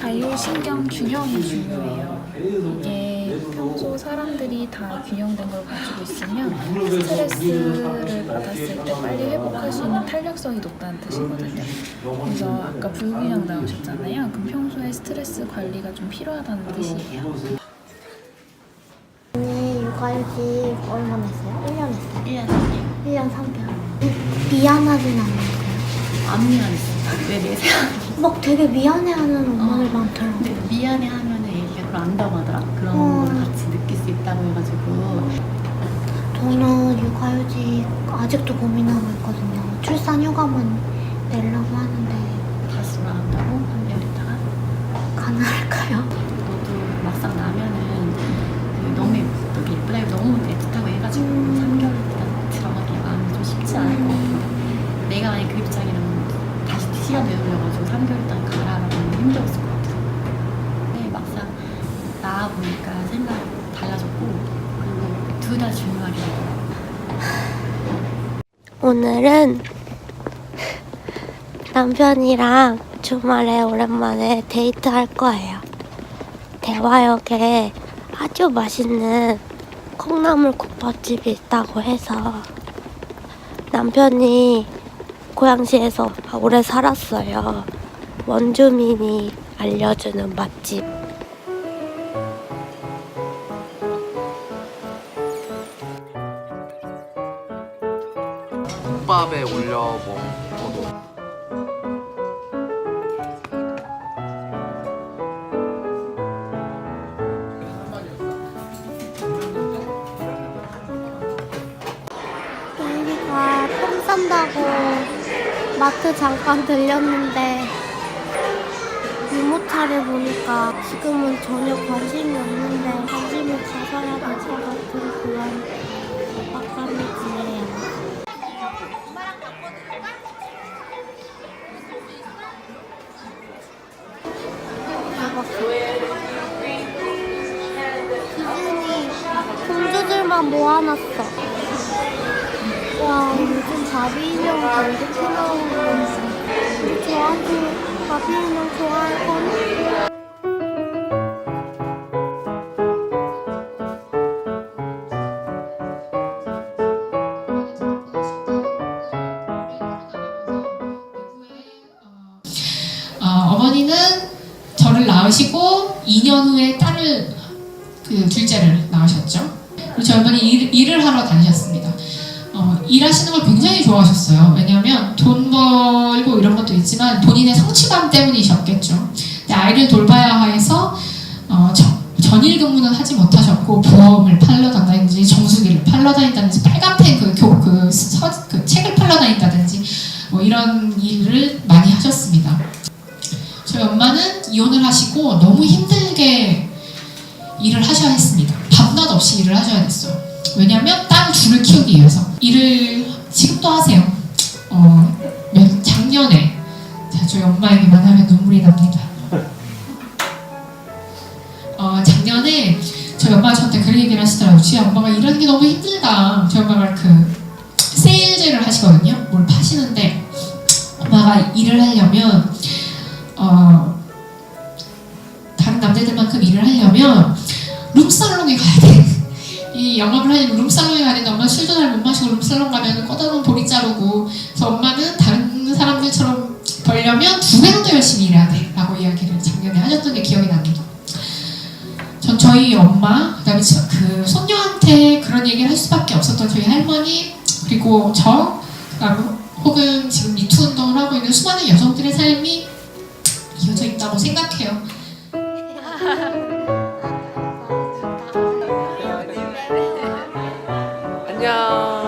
자율신경 균형이 중요해요. 이게 평소 사람들이 다 균형된 걸 가지고 있으면 스트레스를 받았을 때 빨리 회복할 수 있는 탄력성이 높다는 뜻이거든요. 그래서 아까 불균형 나오셨잖아요. 그럼 평소에 스트레스 관리가 좀 필요하다는 뜻이에요. 네, 육아휴직 얼마나 했어요? 1년 했어요? 1년 전에 1년 3개월. 미안하진 않았어요. 안 미안했어. 왜 내세요? 막 되게 미안해하는 엄마들 어. 많더라고요. 근데 미안해하면 애기가 그걸 안다고 하더라. 그런 어. 걸 같이 느낄 수 있다고 해가지고 저는 육아휴직 아직도 고민하고 있거든요. 출산 휴가만 내려고 하는데 다시 돌아간다고 한달 있다가 가능할까요? 너도 막상 나면은 그 너무 예쁘게 예쁘다고 너무 애틋하고 해가지고 음. 3개월 일단 들어가기 마음이 좀 쉽지 않을 것 같고 내가 만약 그 입장이라면 다 시 시간 되돌려가지고 3개월 일단 가라라고 하면 힘들었을 것 같아. 근데 막상 나와 보니까 생각이 달라졌고 그리고 둘 다 중요하게 되더라고. 오늘은 남편이랑 주말에 오랜만에 데이트 할 거예요. 대화역에 아주 맛있는 콩나물 국밥집이 있다고 해서 남편이 고양시에서 오래 살았어요. 원주민이 알려주는 맛집. 국밥에 올려 먹어도 여기가 폼 산다고 마트 잠깐 들렸는데 유모차를 보니까 지금은 전혀 관심이 없는데 관심을 가져야 될 것 같은 그런 압박감이 드네요. 디즈니 공주들만 모아놨어. 와 요즘 이렇게 나오는 건지 저한테 바비 인형 좋아할 거는? 어, 머니는 저를 낳으시고 2년 후에 딸을 그 둘째를 낳으셨죠. 저희 어머니 일, 일을 하러 다니셨습니다. 어, 일하시는 걸 굉장히 좋아하셨어요. 왜냐하면 돈 벌고 이런 것도 있지만 본인의 성취감 때문이셨겠죠. 근데 아이를 돌봐야 해서 어, 저- 전일 근무는 하지 못하셨고 보험을 팔러 다니든지 정수기를 팔러 다닌다든지 빨간펜 그, 교, 그, 서, 그 책을 팔러 다닌다든지 뭐 이런 일을 많이 하셨습니다. 저희 엄마는 이혼을 하시고 너무 힘들게 일을 하셔야 했습니다. 밤낮 없이 일을 하셔야 됐어요. 왜냐하면 딸 둘을 키우기 위해서 일을 지금도 하세요. 어, 몇- 작년에 자, 저희 엄마 얘기만 하면 눈물이 납니다. 어, 작년에 저희 엄마가 저한테 그런 얘기를 하시더라고요. 지아 엄마가 일하는 게 너무 힘들다. 저희 엄마가 그 세일즈를 하시거든요. 뭘 파시는데 엄마가 일을 하려면 영업을 하려면 룸살롱에 가야 되는데 엄마 술도 잘 못 마시고 룸살롱 가면 꺼다놓은 보리 자르고 그래서 엄마는 다른 사람들처럼 벌려면 두 배로 더 열심히 일해야 돼 라고 이야기를 작년에 하셨던 게 기억이 납니다. 전 저희 엄마 그다음에 저- 그 손녀한테 그런 얘기를 할 수밖에 없었던 저희 할머니 그리고 저 그다음에 혹은 지금 미투 운동을 하고 있는 수많은 여성들의 삶이 이어져 있다고 생각해요. 要